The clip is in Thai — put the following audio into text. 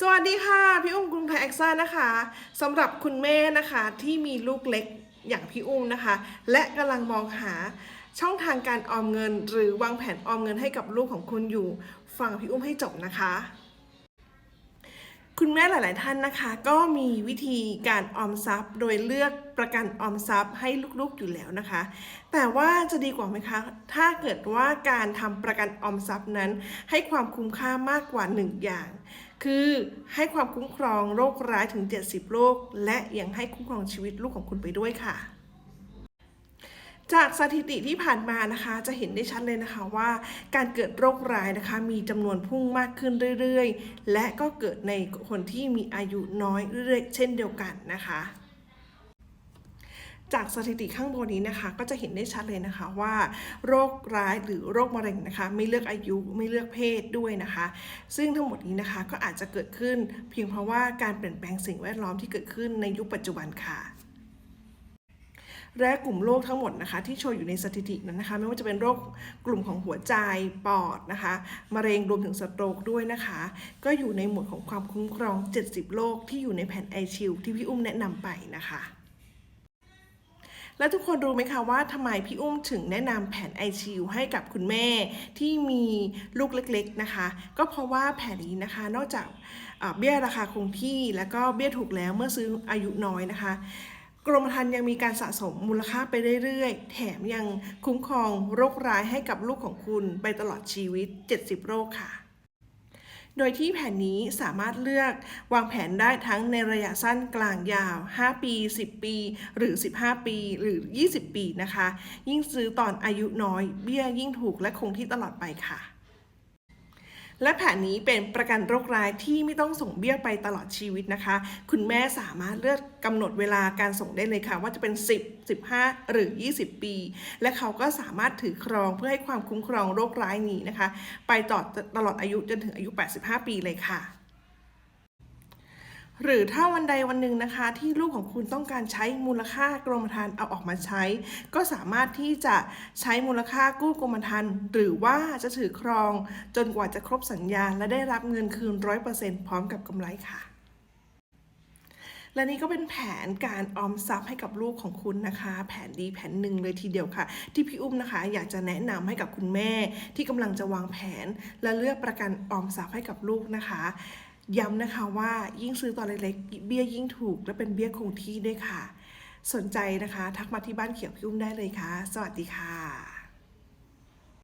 สวัสดีค่ะ พี่อุ้มกรุงไทยแอคซ่านะคะสำหรับคุณแม่นะคะที่มีลูกเล็กอย่างพี่อุ้มนะคะ และกำลังมองหาช่องทางการออมเงิน หรือวางแผนออมเงินให้กับลูกของคุณอยู่ ฟังพี่อุ้มให้จบนะคะ คุณแม่หลาย ๆ ท่านนะคะ ก็มีวิธีการออมทรัพย์ โดยเลือกประกันออมทรัพย์ให้ลูก ๆ อยู่แล้วนะคะ แต่ว่าจะดีกว่าไหมคะ ถ้าเกิดว่าการทำประกันออมทรัพย์นั้น ให้ความคุ้มค่ามากกว่า 1 อย่าง คือให้ความคุ้มครองโรคร้ายถึง 70 โรค และยังให้คุ้มครองชีวิตลูกของคุณไปด้วยค่ะ จากสถิติที่ผ่านมานะคะ จะเห็นได้ชัดเลยนะคะว่า การเกิดโรคร้ายนะคะ มีจำนวนพุ่งมากขึ้นเรื่อยๆ และก็เกิดในคนที่มีอายุน้อยเรื่อยๆ เช่นเดียวกันนะคะจากสถิติข้างบนนี้นะคะ ก็จะเห็นได้ชัดเลยนะคะว่า โรคร้ายหรือโรคมะเร็งนะคะ ไม่เลือกอายุไม่เลือกเพศด้วยนะคะ ซึ่งทั้งหมดนี้นะคะก็อาจจะเกิดขึ้น เพียงเพราะว่าการเปลี่ยนแปลงสิ่งแวดล้อมที่เกิดขึ้นในยุคปัจจุบันค่ะ และกลุ่มโรคทั้งหมดนะคะที่โชว์อยู่ในสถิตินั้นนะคะ ไม่ว่าจะเป็นโรคกลุ่มของหัวใจปอดนะคะมะเร็งรวมถึงสโตรกด้วยนะคะ ก็อยู่ในหมวดของความคุ้มครอง 70 โรคที่อยู่ในแผนไอชิลที่พี่อุ้มแนะนำไปนะคะแล้วทุกคนรู้ไหมคะว่าทำไมพี่อุ้มถึงแนะนำแผน i อ u ให้กับคุณแม่ที่มีลูกเล็กๆนะคะ ก็เพราะว่าแผนนี้นะคะนอกจากเบี้ยราคาคงที่แล้วก็เบี้ยถูกแล้วเมื่อซื้ออายุน้อยนะคะ กรมธรรม์ยังมีการสะสมมูลค่าไปเรื่อยๆ แถมยังคุ้มครองโรคร้ายให้กับลูกของคุณไปตลอดชีวิต 70 โรคค่ะ โดยที่แผนนี้สามารถเลือกวางแผนได้ทั้งในระยะสั้นกลางยาว 5 ปี 10 ปี หรือ 15 ปีหรือ 20 ปีนะคะ ยิ่งซื้อตอนอายุน้อย เบี้ยยิ่งถูกและคงที่ตลอดไปค่ะ และแผนนี้เป็นประกันโรคร้ายที่ไม่ต้องส่งเบี้ยไปตลอดชีวิตนะคะ คุณแม่สามารถเลือกกำหนดเวลาการส่งได้เลยค่ะ ว่าจะเป็น 10 15 หรือ 20 ปี และเขาก็สามารถถือครองเพื่อให้ความคุ้มครองโรคร้ายนี้นะคะ ไปต่อตลอดอายุจนถึงอายุ 85 ปีเลยค่ะ หรือถ้าวันใดวันหนึ่งนะคะ ที่ลูกของคุณต้องการใช้มูลค่ากรมธรรม์เอาออกมาใช้ ก็สามารถที่จะใช้มูลค่ากู้กรมธรรม์หรือว่าจะถือครองจนกว่าจะครบสัญญา และได้รับเงินคืน 100%พร้อมกับกำไรค่ะและนี่ก็เป็นแผนการออมทรัพย์ให้กับลูกของคุณนะคะ แผนดีแผนหนึ่งเลยทีเดียวค่ะ ที่พี่อุ้มนะคะ อยากจะแนะนำให้กับคุณแม่ที่กำลังจะวางแผน และเลือกประกันออมทรัพย์ให้กับลูกนะคะ ย้ำนะคะว่ายิ่งซื้อตอนเล็กๆ เบี้ยยิ่งถูก และเป็นเบี้ยคงที่ด้วยค่ะ สนใจนะคะ ทักมาที่บ้านเขียวพี่อุ้มได้เลยค่ะ สวัสดีค่ะ